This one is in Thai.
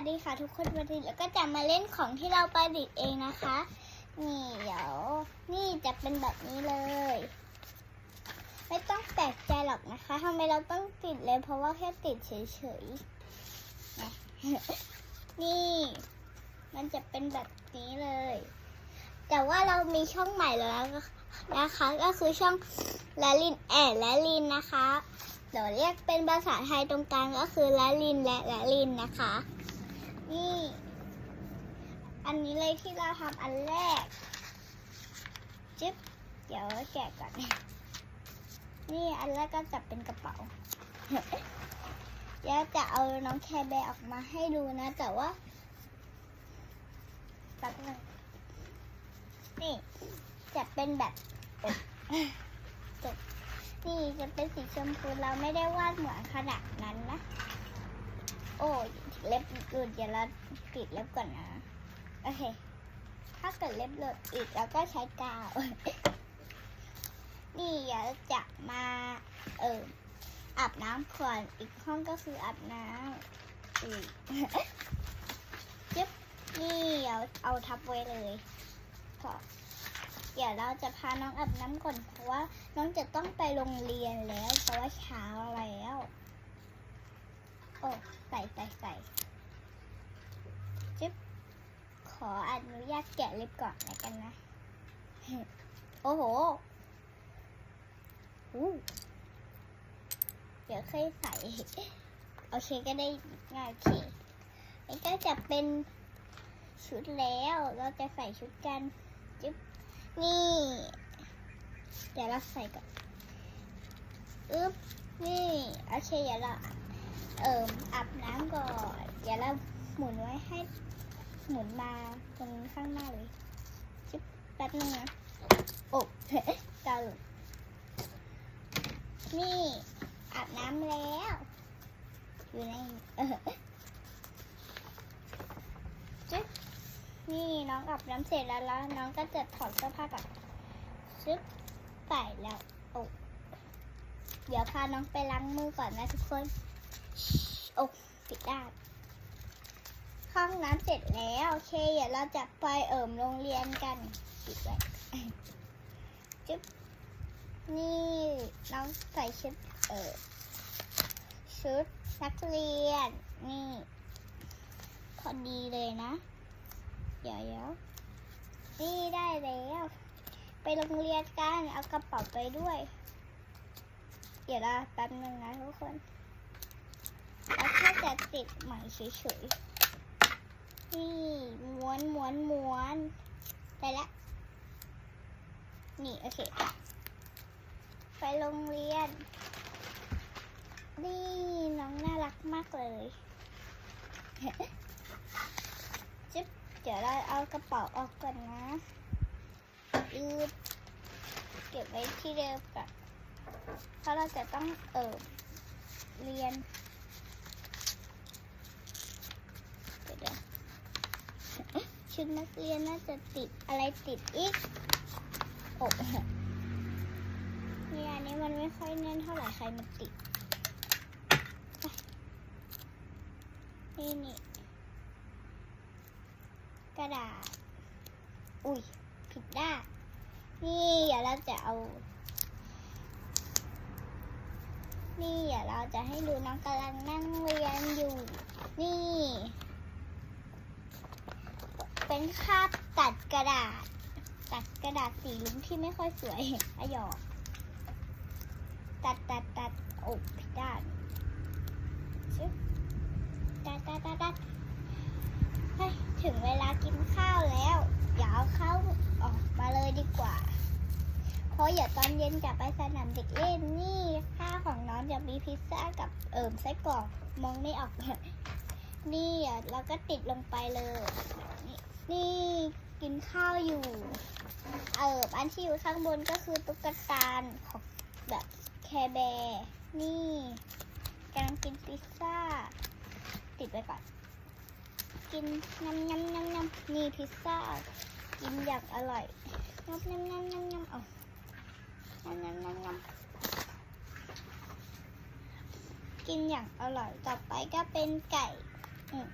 สดีค่ะทุกคนวันนี้เราก็จะมาเล่นของที่เราประดิษฐ์เองนะคะ นี่เดี๋ยวนี่จะเป็นแบบนี้เลย ไม่ต้องแปลกใจหรอกนะคะทำไมเราต้องติดเลย เพราะว่าแค่ติดเฉยๆ นี่ มันจะเป็นแบบนี้เลย แต่ว่าเรามีช่องใหม่แล้วนะคะ ก็คือช่องละลินแอดและลินนะคะเดี๋ยวเรียกเป็นภาษาไทยตรงกลางก็คือละลินและละลินนะคะ นี่ อันนี้เลยที่เราทำอันแรกจิ๊บ เดี๋ยวแกะก่อน นี่อันแรกก็จะเป็นกระเป๋าเดี๋ยวจะเอาน้องแคร์แบร์ออกมาให้ดูนะ แต่ว่าแป๊บนึงนี่ จะเป็นแบบจบนี่จะเป็นสีชมพูเราไม่ได้วาดเหมือนขนาดนั้นนะ โอ้ยเล็บหลุดเดี๋ยวเราปิดเล็บก่อนนะ โอเค ถ้าเกิดเล็บหลุดอีกเราก็ใช้กาว นี่เดี๋ยวจะมา เอออาบน้ำก่อน อีกห้องก็คืออาบน้ำอีกจึ๊บนี่เดี๋ยวเอาทับไว้เลยพอเดี๋ยวเราจะพาน้องอาบน้ำก่อนเพราะว่าน้องจะต้องไปโรงเรียนแล้วเพราะว่าเช้าแล้ว โอ้ใส่ใส่ใส่จึ๊บขออนุญาตแกะเล็บก่อนแล้วกันนะ โอ้โหอู้เดี๋ยวค่อยใส่ โอเคก็ได้ง่ายโอเคนี่ก็จะเป็นชุดแล้ว เราจะใส่ชุดกันจึ๊บนี่ เดี๋ยวเราใส่ก่อน อึ๊บ นี่ โอเค เดี๋ยวเรา เอ่มอาบน้ำก่อน เดี๋ยวเราหมุนไว้ให้หมุนมาตรงข้างหน้าเลยชิบแป๊บนึงนะโอ้เกาหลุดนี่อาบน้ำแล้ว อยู่ในเออจิ๊บนี่น้องอาบน้ำเสร็จแล้วแล้ว น้องก็จะถอดเสื้อผ้าก่อนชึบใส่แล้วโอ้เดี๋ยวพาน้องไปล้างมือก่อนนะทุกคน โอ้ปิดได้ห้องน้ำเสร็จแล้วโอเคเดี๋ยวเราจะไปเอิ่มโรงเรียนกันปิดไว้จึ๊บนี่น้องใส่ชุดเออชุดนักเรียน นี่พอดีเลยนะเดี๋ยวเดี๋ยวนี่ได้แล้ว ไปโรงเรียนกัน เอากระเป๋าไปด้วย เดี๋ยวเราแป๊บนึงนะทุกคน แล้วแค่จะติดใหม่เฉยๆ นี่ม้วนม้วนม้วนได้แล้ว นี่โอเค ไปโรงเรียน นี่น้องน่ารักมากเลยจิ๊บเดี๋ยวเราเอากระเป๋าออกก่อนนะอืดเก็บไว้ที่เดิมก่อนเพราะเราจะต้องเออเรียน เดี๋ยวเดี๋ยว ชุดนักเรียนน่าจะติดอะไรติดอีกโอ้เนี่ยอันนี้มันไม่ค่อยแน่นเท่าไหร่ใครมันติดไปนี่นี่กระดาษ อุ้ยผิดด้านนี่เดี๋ยวเราจะเอา นี่เดี๋ยวเราจะให้ดูน้องกำลังนั่งเรียนอยู่ นี่ เป็นคาบตัดกระดาษ ตัดกระดาษสีลุ้งที่ไม่ค่อยสวยอะหยอกตัดตัดตัดอ้ผิดด้านชึบตัดตัดตัดตัดถึงเวลากินข้าวแล้วอย่าเอาข้าวออกมาเลยดีกว่า เพราะอย่าตอนเย็นจะไปสนามเด็กเล่นนี่ข้าวของน้องจะมีพิซซ่ากับเอิมไส้กรอกมองไม่ออก นี่อะเราก็ติดลงไปเลยนี่ นี่กินข้าวอยู่ เอออันที่อยู่ข้างบนก็คือตุ๊กตาของแบบแคร์แบร์นี่กำลังกินพิซซ่า ติดไปก่อน กินน้ำน้ำน้ำน้ำนี่พิซซ่า กินอย่างอร่อยน้ำน้ำน้ำน้ำน้ำเอาน้ำน้ำน้ำน้ำกินอย่างอร่อยต่อไปก็เป็นไก่อืม